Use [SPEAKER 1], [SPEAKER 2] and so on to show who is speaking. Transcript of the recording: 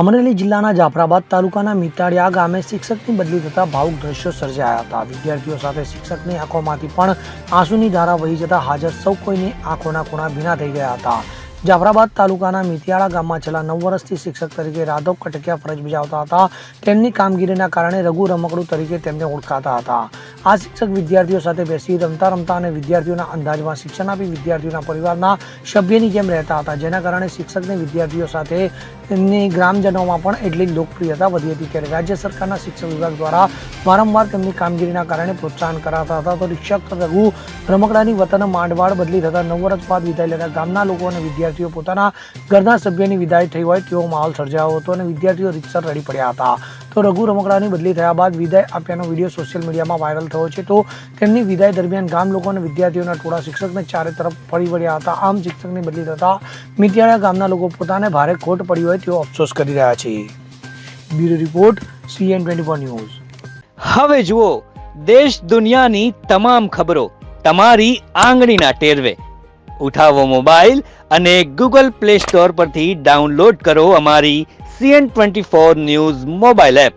[SPEAKER 1] અમરેલી જિલ્લાના જાફરાબાદ તાલુકાના મિતાળિયા ગામે શિક્ષકની બદલી થતા ભાવુક દ્રશ્યો સર્જાયા હતા. વિદ્યાર્થીઓ સાથે શિક્ષકની આંખોમાંથી પણ આંસુની ધારા વહી જતા હાજર સૌ કોઈની આંખોના ખૂણા ભીના થઈ ગયા હતા. જાફરાબાદ તાલુકાના મિતિયાળા ગામમાં છેલ્લા નવ વર્ષથી શિક્ષક તરીકે રાધવ કટકિયા ફરજ બજાવતા હતા. તેમની કામગીરીના કારણે રઘુ રમકડું તરીકે તેમને ઓળખાતા હતા. આ શિક્ષક વિદ્યાર્થીઓ સાથે બેસી રમતા રમતા અને વિદ્યાર્થીઓના અંદાજમાં શિક્ષણ આપી વિદ્યાર્થીઓના પરિવારના સભ્યની જેમ રહેતા હતા. જેના કારણે શિક્ષકને વિદ્યાર્થીઓ સાથે તેમની ગ્રામજનોમાં પણ એટલી જ લોકપ્રિયતા વધી હતી ત્યારે રાજ્ય સરકારના શિક્ષણ વિભાગ દ્વારા વારંવાર તેમની કામગીરીના કારણે પ્રોત્સાહન કરાતા હતા. તો શિક્ષક રઘુ રમકડાની વતન માંડવાડ બદલી થતા નવ વર્ષ બાદ વિદાય લેતા ગામના લોકો અને વિદ્યાર્થીઓ પોતાના ઘરના સભ્યની વિદાય થઈ હોય તેવો માહોલ સર્જાયો હતો અને વિદ્યાર્થીઓ રીતસર રડી પડ્યા હતા. તો રઘુ રમકડાની બદલી થયા બાદ વિદાય આપ્યાનો વીડિયો સોશિયલ મીડિયામાં વાયરલ થયો છે. તો તેમની વિદાય દરમિયાન ગામ લોકો અને વિદ્યાર્થીઓના ટોળા શિક્ષકને ચારે તરફ ફરી વળ્યા હતા. આમ શિક્ષકની બદલી થતા મિતિયાળા ગામના લોકો પોતાને ભારે ખોટ પડી હોય તેવો અફસોસ કરી રહ્યા છે. Bureau report CN twenty news.
[SPEAKER 2] હવે જુઓ, દેશ દુનિયાની તમામ ખબરો તમારી આંગળીના ટેરવે. ઉઠાવો મોબાઈલ અને ગૂગલ પ્લે સ્ટોર પરથી ડાઉનલોડ કરો અમારી CN twenty four news mobile app.